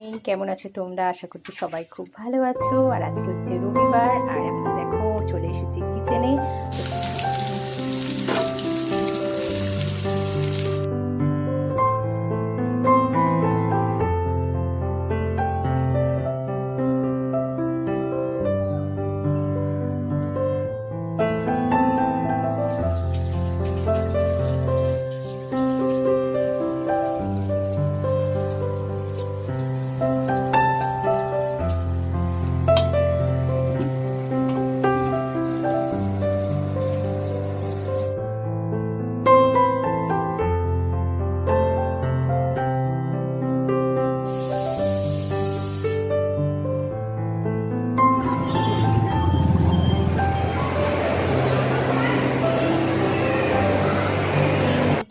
কেমন আছো তোমরা? আশা করছি সবাই খুব ভালো আছো। আর আজকে হচ্ছে রবিবার, আর এখন দেখো চলে এসেছি কিচেনে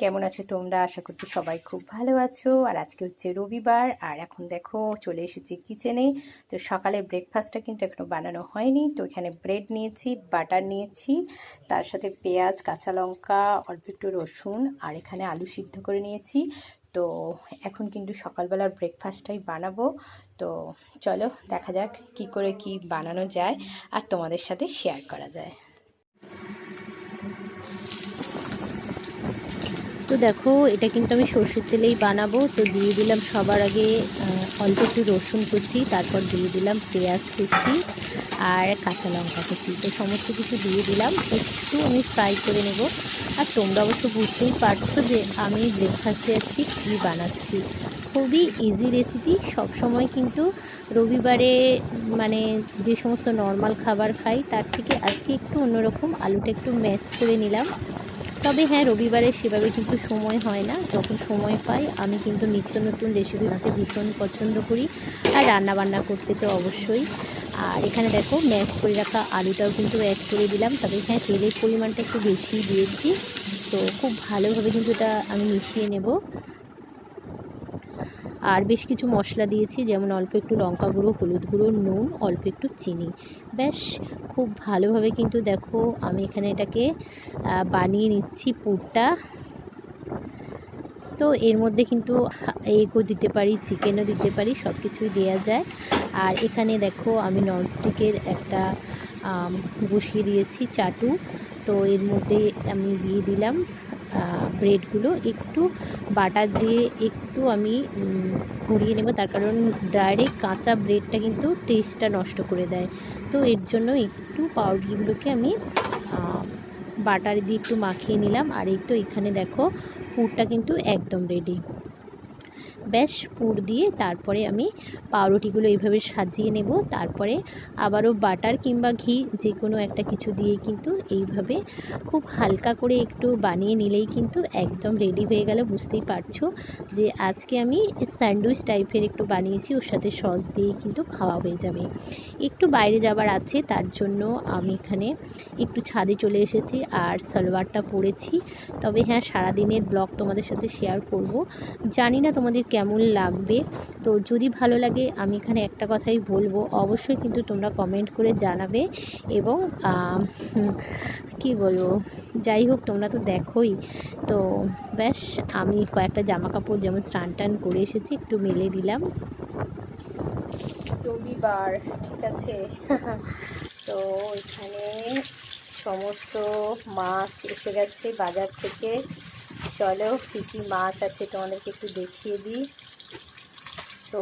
কেমন আছো তোমরা? আশা করছি সবাই খুব ভালো আছো। আর আজকে হচ্ছে রবিবার, আর এখন দেখো চলে এসেছি কিচেনে তো সকালে ব্রেকফাস্টটা কিন্তু এখনও বানানো হয়নি। তো এখানে ব্রেড নিয়েছি বাটার নিয়েছি, তার সাথে পেঁয়াজ, কাঁচা লঙ্কা, অল্প একটু রসুন, আর এখানে আলু সিদ্ধ করে নিয়েছি। তো এখন কিন্তু সকালবেলার ব্রেকফাস্টটাই বানাবো। তো চলো দেখা যাক কি করে কি বানানো যায়, আর তোমাদের সাথে শেয়ার করা যায়। তো দেখো, এটা কিন্তু আমি সর্ষের তেলেই বানাবো। তো দিয়ে দিলাম সবার আগে অল্প একটু রসুন কুচি, তারপর দিয়ে দিলাম পেঁয়াজ কুচি আর কাঁচা লঙ্কা কুচি। তো সমস্ত কিছু দিয়ে দিলাম। একটু আমি ফ্রাই করে নেব। আর তোমরা অবশ্য বুঝতেই পারছ যে আমি ব্রেকফাস্টে আজকে কী বানাচ্ছি। খুবই ইজি রেসিপি সব সময় কিন্তু রবিবারে মানে যে সমস্ত নর্মাল খাবার খাই, তার থেকে আজকে একটু অন্যরকম। আলুটা একটু ম্যাশ করে নিলাম। তবে হ্যাঁ রবিবারে সেভাবে কিন্তু সময় হয় না। যখন সময় পাই, আমি কিন্তু নিত্য নতুন রেসিপি বানাতে ভীষণ পছন্দ করি আর রান্না বান্না করতে তো অবশ্যই। আর এখানে দেখো ম্যাশ করে রাখা আলুটাও কিন্তু অ্যাড করে দিলাম। তবে হ্যাঁ তেলের পরিমাণটা একটু বেশি দিয়েছি। তো খুব ভালোভাবে কিন্তু এটা আমি মিশিয়ে নেব। আর বেশ কিছু মশলা দিয়েছি, যেমন অল্প একটু লঙ্কা গুঁড়ো, হলুদ গুঁড়ো, নুন, অল্প একটু চিনি। ব্যাস, খুব ভালোভাবে কিন্তু দেখো আমি এখানে এটাকে বানিয়ে নিচ্ছি পুরটা। তো এর মধ্যে কিন্তু এগও দিতে পারি, চিকেনও দিতে পারি সব কিছুই দেওয়া যায়। আর এখানে দেখো আমি ননস্টিকের একটা বসিয়ে দিয়েছি চাটু। তো এর মধ্যে আমি দিয়ে দিলাম ব্রেডগুলো একটু বাটার দিয়ে একটু আমি ঘুরিয়ে নেব। তার কারণ ডাইরেক্ট কাঁচা ব্রেডটা কিন্তু টেস্টটা নষ্ট করে দেয়। তো এর জন্য একটু পাউডারগুলোকে আমি বাটার দিয়ে একটু মাখিয়ে নিলাম। আর একটু এখানে দেখো, পুরটা কিন্তু একদম রেডি ব্যাস, পুর দিয়ে তারপরে আমি পাউরুটিগুলো এইভাবে সাজিয়ে নেব। তারপরে আবারও বাটার কিংবা ঘি যে কোনো একটা কিছু দিয়ে কিন্তু এইভাবে খুব হালকা করে একটু বানিয়ে নিলেই কিন্তু একদম রেডি হয়ে গেল। বুঝতেই পারছ যে আজকে আমি স্যান্ডউইচ টাইপের একটু বানিয়েছি, ওর সাথে সস দিয়ে কিন্তু খাওয়া হয়ে যাবে। একটু বাইরে যাবার আছে, তার জন্য আমি এখানে একটু ছাদে চলে এসেছি আর সালোয়ারটা পরেছি। তবে হ্যাঁ সারাদিনের ব্লগ তোমাদের সাথে শেয়ার করব। জানি না তোমাদের কেমন লাগবে? তো যদি ভালো লাগে, আমি এখানে একটা কথাই বলব। অবশ্যই কিন্তু তোমরা কমেন্ট করে জানাবে এবং কি বলব? যাই হোক, তোমরা তো দেখোই। তো ব্যাস, আমি কয়েকটা জামা কাপড় যেমন স্নান টান করে এসেছি, একটু মেলে দিলাম। রবিবার, ঠিক আছে? তো এখানে সমস্ত মাছ এসে গেছে বাজার থেকে। চলো কী কী মাছ আছে তোমাদেরকে একটু দেখিয়ে দিই। তো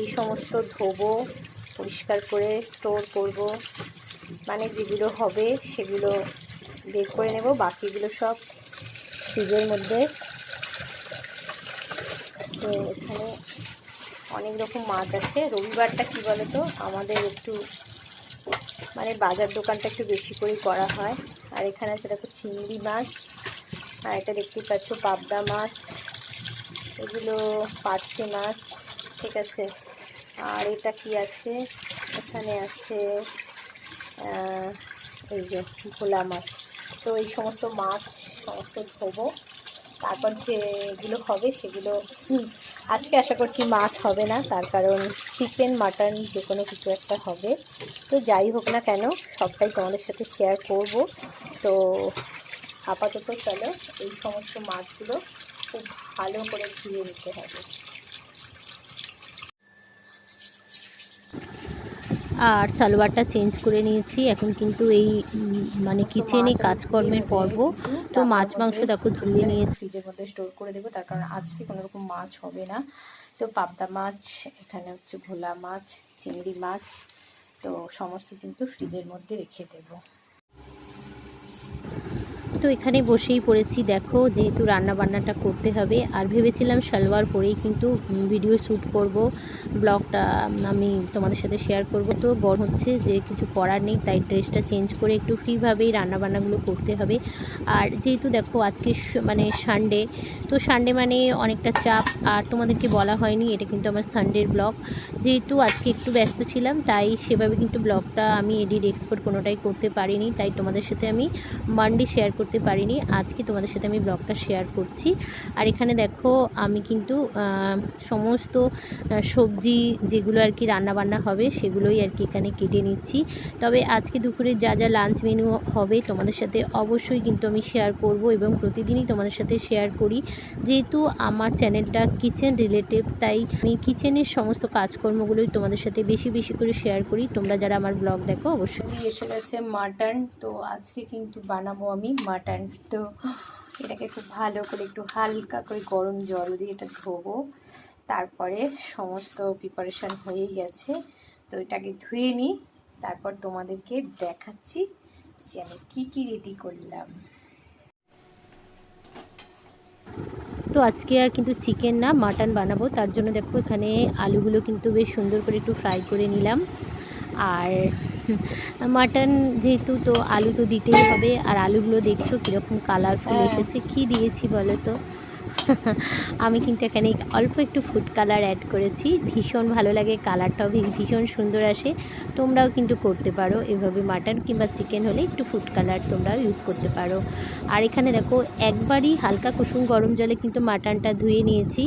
এই সমস্ত ধোবো, পরিষ্কার করে স্টোর করব। মানে যেগুলো হবে সেগুলো বের করে নেব, বাকিগুলো সব ফ্রিজের মধ্যে। তো এখানে অনেক রকম মাছ আছে। রবিবারটা কি বলো তো আমাদের একটু মানে বাজার দোকানটা একটু বেশি করে করা হয়। আর এখানে আছে দেখো চিংড়ি মাছ। আর এটা দেখতে পাচ্ছ, পাবদা মাছ। এগুলো পার্সে মাছ, ঠিক আছে। আর এটা কি আছে? এখানে আছে এই যে ভোলা মাছ। তো এই সমস্ত মাছ, সমস্ত ধোবো। তারপর যেগুলো হবে, সেগুলো আজকে আশা করছি মাছ হবে না। তার কারণ চিকেন, মাটন যে কোনো কিছু একটা হবে। তো যাই হোক না কেন, সবটাই তোমাদের সাথে শেয়ার করব। তো আপাতত চলো এই সমস্ত মাছগুলো খুব ভালো করে ধুয়ে নিতে হবে। আর সালোয়ারটা চেঞ্জ করে নিয়েছি। এখন কিন্তু এই মানে কিচেনে কাজকর্মের পর্ব। তো মাছ মাংস দেখো ধুয়ে নিয়ে ফ্রিজের মধ্যে স্টোর করে দেবো। তার কারণ আজকে কোনো রকম মাছ হবে না। তো পাবদা মাছ এখানে হচ্ছে ভোলা মাছ চিংড়ি মাছ তো সমস্ত কিন্তু ফ্রিজের মধ্যে রেখে দেবো। তো এখানে বসেই পড়েছি। দেখো, যেহেতু রান্না বান্নাটা করতে হবে, আর ভেবেছিলাম সালোয়ার পরেই কিন্তু ভিডিও শ্যুট করব, ব্লগটা আমি তোমাদের সাথে শেয়ার করব। তো বড় হচ্ছে যে কিছু করার নেই, তাই ড্রেসটা চেঞ্জ করে একটু ফ্রিভাবেই রান্না বান্নাগুলো করতে হবে। আর যেহেতু দেখো, আজকে মানে সানডে তো সানডে মানে অনেকটা চাপ, আর তোমাদেরকে বলা হয়নি, এটা কিন্তু আমার সানডের ব্লগ যেহেতু আজকে একটু ব্যস্ত ছিলাম, তাই সেভাবে কিন্তু ব্লগটা আমি এডিট এক্সপোর্ট কোনোটাই করতে পারিনি, তাই তোমাদের সাথে আমি মানডে শেয়ার করতে পারিনি। আজকে তোমাদের সাথে আমি ব্লগটা শেয়ার করছি। আর এখানে দেখো, আমি কিন্তু সমস্ত সবজি যেগুলো আর কি রান্না বান্না হবে, সেগুলোই আর কি এখানে কেটে নিচ্ছি। তবে আজকে দুপুরে যা যা লাঞ্চ মেনু হবে তোমাদের সাথে অবশ্যই কিন্তু আমি শেয়ার করব এবং প্রতিদিনই তোমাদের সাথে শেয়ার করি। যেহেতু আমার চ্যানেলটা কিচেন রিলেটিভ তাই আমি কিচেনের সমস্ত কাজকর্মগুলোই তোমাদের সাথে বেশি বেশি করে শেয়ার করি। তোমরা যারা আমার ব্লগ দেখো, অবশ্যই। এসে গেছে মাটন তো আজকে কিন্তু বানাবো আমি মাটন তো এটাকে খুব ভালো করে একটু হালকা করে গরম জল দিয়ে এটা ধোবো। তারপরে সমস্ত প্রিপারেশান হয়েই গেছে। তো এটাকে ধুয়ে নিই। তারপর তোমাদেরকে দেখাচ্ছি যে আমি কী কী রেডি করলাম। তো আজকে আর কিন্তু চিকেন না মাটন বানাবো। তার জন্য দেখো এখানে আলুগুলো কিন্তু বেশ সুন্দর করে একটু ফ্রাই করে নিলাম। আর মাটন যেহেতু তো আলু তো দিতেই হবে আর আলুগুলো দেখছ কীরকম কালারফুল হ্যাঁ। এসেছে কি দিয়েছি বলো তো আমি কিন্তু এখানে অল্প একটু ফুড কালার অ্যাড করেছি। ভীষণ ভালো লাগে কালারটাও ভীষণ সুন্দর আসে। তোমরাও কিন্তু করতে পারো। এভাবে মাটন কিংবা চিকেন হলে একটু ফুড কালার তোমরাও ইউজ করতে পারো। আর এখানে দেখো, একবারই হালকা কুসুম গরম জলে কিন্তু মাটনটা ধুয়ে নিয়েছি।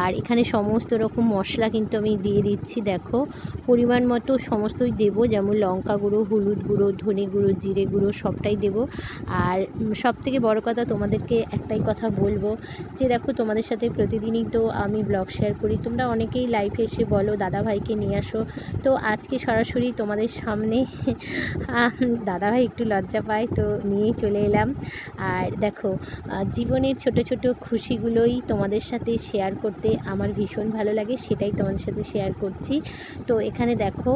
আর এখানে সমস্ত রকম মশলা কিন্তু আমি দিয়ে দিচ্ছি, দেখো। পরিমাণ মতো সমস্তই দেবো, যেমন লঙ্কা গুঁড়ো, হলুদ গুঁড়ো, ধনে গুঁড়ো, জিরে গুঁড়ো সবটাই দেবো। আর সব থেকে বড় কথা তোমাদেরকে একটাই কথা বলব যে দেখো তোমাদের সাথে প্রতিদিনই তো আমি ব্লগ শেয়ার করি। তোমরা অনেকেই লাইভে এসে বলো দাদা ভাইকে নিয়ে আসো। তো আজকে সরাসরি তোমাদের সামনে দাদা ভাই একটু লজ্জা পায়, তো নিয়েই চলে এলাম। আর দেখো জীবনের ছোট ছোট খুশিগুলোই তোমাদের সাথে শেয়ার করতে আমার ভীষণ ভালো লাগে, সেটাই তোমাদের সাথে শেয়ার করছি। তো এখানে দেখো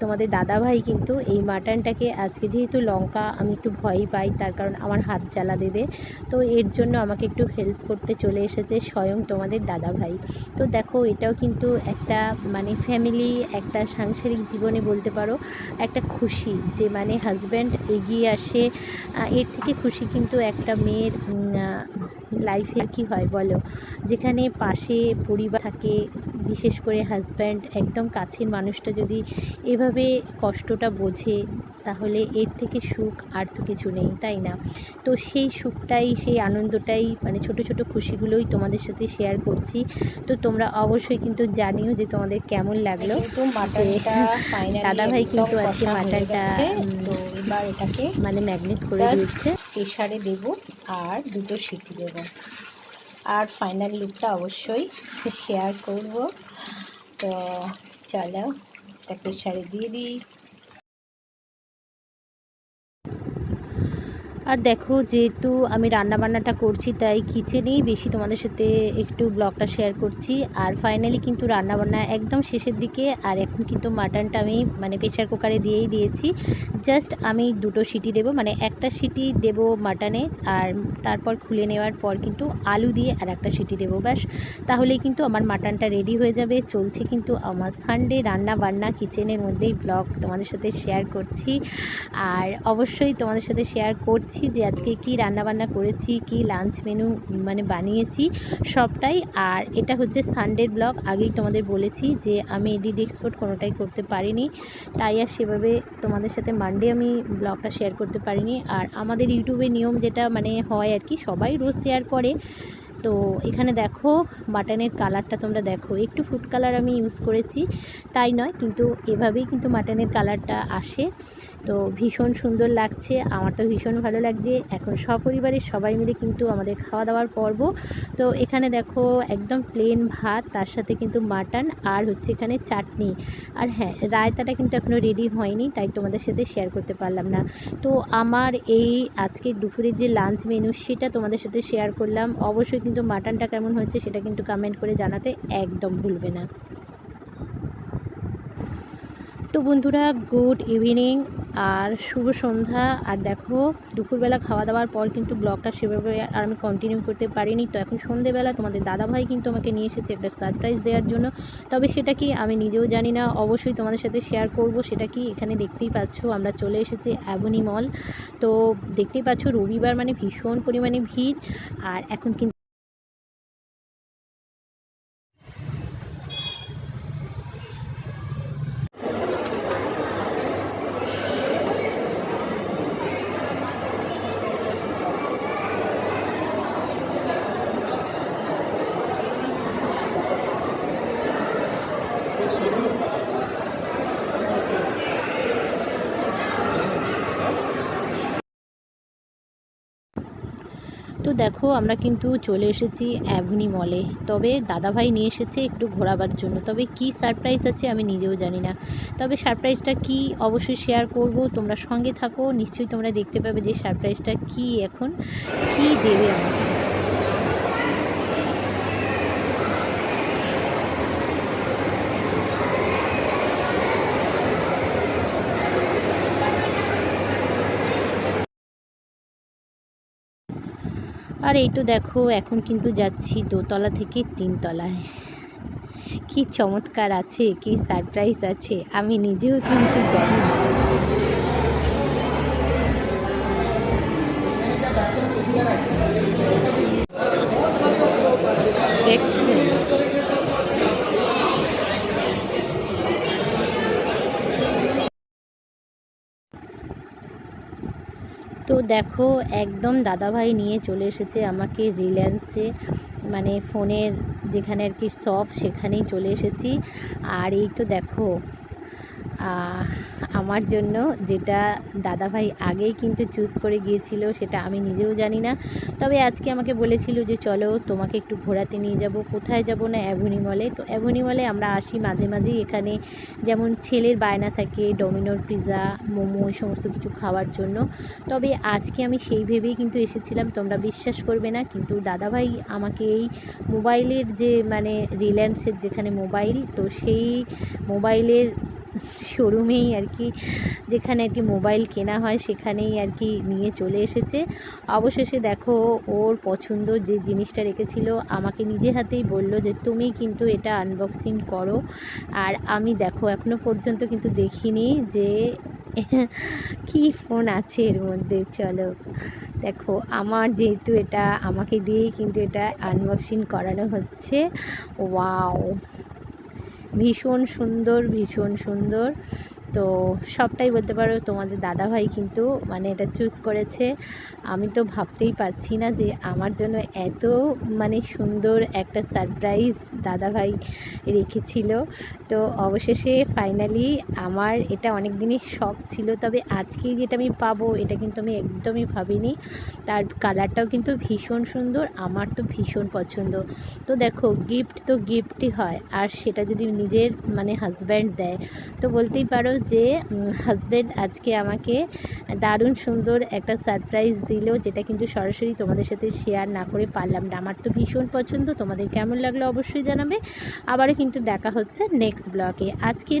তোমাদের দাদা ভাই কিন্তু এই মাটনটাকে আজকে যেহেতু লঙ্কা আমি একটু ভয়ই পাই, তার কারণ আমার হাত জ্বালা দেবে। তো এর জন্য আমাকে একটু হেল্প করতে চলে এসেছে স্বয়ং তোমাদের দাদা ভাই। তো দেখো, এটাও কিন্তু একটা মানে ফ্যামিলি একটা সাংসারিক জীবনে বলতে পারো, একটা খুশি যে মানে হাজব্যান্ড এগিয়ে আসে। এর থেকে খুশি কিন্তু একটা মেয়ের লাইফে কি হয় বলো? যেখানে পাশে পরিবার থাকে, বিশেষ করে হাজব্যান্ড একদম কাছের মানুষটা যদি এভাবে কষ্টটা বোঝে তাহলে এর থেকে সুখ আর তো কিছু নেই তাই না? তো সেই সুখটাই সেই আনন্দটাই মানে ছোট ছোট খুশিগুলোই তোমাদের সাথে শেয়ার করছি। তো তোমরা অবশ্যই কিন্তু জানিও যে তোমাদের কেমন লাগল। মাটনটা দাদা ভাই কিন্তু আজকে মাটনটা, তো এবার এটাকে মানে ম্যাগনেট করে দিয়েছে। প্রেশারে দেব আর দুটো সিটি দেব। আর ফাইনাল লুকটা অবশ্যই শেয়ার করব। তো চলো এটা প্রেশারে দিয়ে দিই। আর দেখো, যেহেতু আমি রান্না বান্নাটা করছি, তাই কিচেনেই বেশি তোমাদের সাথে একটু ব্লগটা শেয়ার করছি। আর ফাইনালি কিন্তু রান্না বান্না একদম শেষের দিকে, আর এখন কিন্তু মাটনটা আমি মানে প্রেশার কুকারে দিয়েই দিয়েছি। জাস্ট আমি দুটো সিটি দেব মানে একটা সিটি দেব মাটনে আর তারপর খুলে নেওয়ার পর কিন্তু আলু দিয়ে আর একটা সিটি দেবো, ব্যাস। তাহলেই কিন্তু আমার মাটনটা রেডি হয়ে যাবে। চলছে কিন্তু আমার সানডে রান্না বান্না কিচেনের মধ্যেই ব্লগ তোমাদের সাথে শেয়ার করছি। আর অবশ্যই তোমাদের সাথে শেয়ার করছি। যে আজকে কি রান্না বান্না করেছি, কি লাঞ্চ মেনু মানে বানিয়েছি, সবটাই। আর এটা হচ্ছে সানডের ব্লগ আগেই তোমাদের বলেছি যে আমি এডিট এক্সপোর্ট কোনোটাই করতে পারিনি। তাই আর সেভাবে তোমাদের সাথে মানডে আমি ব্লগটা শেয়ার করতে পারিনি। আর আমাদের ইউটিউবে নিয়ম যেটা মানে হয় আর কি, সবাই রোজ শেয়ার করে। তো এখানে দেখো মাটনের কালারটা তোমরা দেখো। একটু ফুড কালার আমি ইউজ করেছি, তাই নয়, কিন্তু এভাবেই কিন্তু মাটনের কালারটা আসে। তো ভীষণ সুন্দর লাগছে, আমার তো ভীষণ ভালো লাগছে। এখন সপরিবারের সবাই মিলে কিন্তু আমাদের খাওয়া দাওয়ার পর্ব। তো এখানে দেখো একদম প্লেন ভাত, তার সাথে কিন্তু মাটন আর হচ্ছে এখানে চাটনি। আর হ্যাঁ রায়তাটা কিন্তু এখনও রেডি হয়নি, তাই তোমাদের সাথে শেয়ার করতে পারলাম না। তো আমার এই আজকে দুপুরের যে লাঞ্চ মেনু সেটা তোমাদের সাথে শেয়ার করলাম। অবশ্যই কিন্তু মাটনটা কেমন হয়েছে সেটা কিন্তু কমেন্ট করে জানাতে একদম ভুলবে না। তো বন্ধুরা গুড ইভিনিং আর শুভ সন্ধ্যা। আর দেখো, দুপুরবেলা খাওয়া দাওয়ার পর কিন্তু ব্লগটা সেভাবে আর আমি কন্টিনিউ করতে পারিনি। তো এখন সন্ধেবেলা তোমাদের দাদাভাই কিন্তু আমাকে নিয়ে এসেছে একটা সারপ্রাইজ দেওয়ার জন্য। তবে সেটা কি আমি নিজেও জানি না, অবশ্যই তোমাদের সাথে শেয়ার করব। সেটা কি এখানে দেখতেই পাচ্ছ, আমরা চলে এসেছি অ্যাভনি মল তো দেখতেই পাচ্ছ, রবিবার মানে ভীষণ পরিমাণে ভিড়। আর এখন কিন্তু তো দেখো, আমরা কিন্তু চলে এসেছি অ্যাভনি মলে। তবে দাদাভাই নিয়ে এসেছে একটু ঘোরাবার জন্য। তবে কি সারপ্রাইজ আছে আমি নিজেও জানি না। তবে সারপ্রাইজটা কি অবশ্যই শেয়ার করব। তোমরা সঙ্গে থাকো, নিশ্চয়ই তোমরা দেখতে পাবে যে সারপ্রাইজটা কি এখন, কি দেবে আমাকে। আর এই তো দেখো, এখন কিন্তু যাচ্ছি দোতলা থেকে তিনতলায়। কি চমৎকার আছে, কি সারপ্রাইজ আছে, আমি নিজেও কিন্তু জানি না। দেখো, একদম দাদাভাই নিয়ে চলে এসেছে আমাকে রিলায়েন্সে। মানে ফোনের যেখানে আর কি সব সেখানেই চলে এসেছি। আর এই তো দেখো আমার জন্য যেটা দাদাভাই আগেই কিন্তু চুজ করে গিয়েছিল, সেটা আমি নিজেও জানি না। তবে আজকে আমাকে বলেছিল যে, চলো তোমাকে একটু ঘোরাতে নিয়ে যাব। কোথায় যাব না অ্যাভনি মলে তো অ্যাভনি মলে আমরা আসি মাঝে মাঝেই এখানে। যেমন ছেলের বায়না থাকে ডমিনোর পিৎজা মোমো, এই সমস্ত কিছু খাওয়ার জন্য। তবে আজকে আমি সেই ভেবেই কিন্তু এসেছিলাম, তোমরা বিশ্বাস করবে না, কিন্তু দাদাভাই আমাকে এই মোবাইলের যে মানে রিলায়েন্সের যেখানে মোবাইল, তো সেই মোবাইলের শোরুমেই আর কি, যেখানে আর কি মোবাইল কেনা হয় সেখানেই আর কি নিয়ে চলে এসেছে। অবশেষে দেখো, ওর পছন্দ যে জিনিসটা রেখেছিল, আমাকে নিজে হাতেই বলল যে, তুমি কিন্তু এটা আনবক্সিং করো। আর আমি দেখো, এখনও পর্যন্ত কিন্তু দেখিনি যে কি ফোন আছে এর মধ্যে, চলো। দেখো, আমার যেহেতু এটা, আমাকে দিয়েই কিন্তু এটা আনবক্সিং করানো হচ্ছে। ওয়াও ভীষণ সুন্দর ভীষণ সুন্দর। তো সবটাই বলতে পারো তোমাদের দাদাভাই কিন্তু মানে এটা চুজ করেছে। আমি তো ভাবতেই পারছি না যে আমার জন্য এত মানে সুন্দর একটা সারপ্রাইজ দাদাভাই রেখেছিল। তো অবশেষে ফাইনালি আমার এটা অনেক দিনই শখ ছিল, তবে আজকেই যেটা আমি পাবো এটা কিন্তু আমি একদমই ভাবিনি। তার কালারটাও কিন্তু ভীষণ সুন্দর, আমার তো ভীষণ পছন্দ। তো দেখো গিফট তো গিফটই হয়, আর সেটা যদি নিজের মানে হাজব্যান্ড দেয়, তো বলতেই পারো যে হাজব্যান্ড আজকে আমাকে দারুণ সুন্দর একটা সারপ্রাইজ দিল, যেটা কিন্তু সরাসরি তোমাদের সাথে শেয়ার না করে পারলাম না। আমার তো ভীষণ পছন্দ, তোমাদের কেমন লাগল অবশ্যই জানাবে। আবারও কিন্তু দেখা হচ্ছে নেক্সট ব্লগে আজকে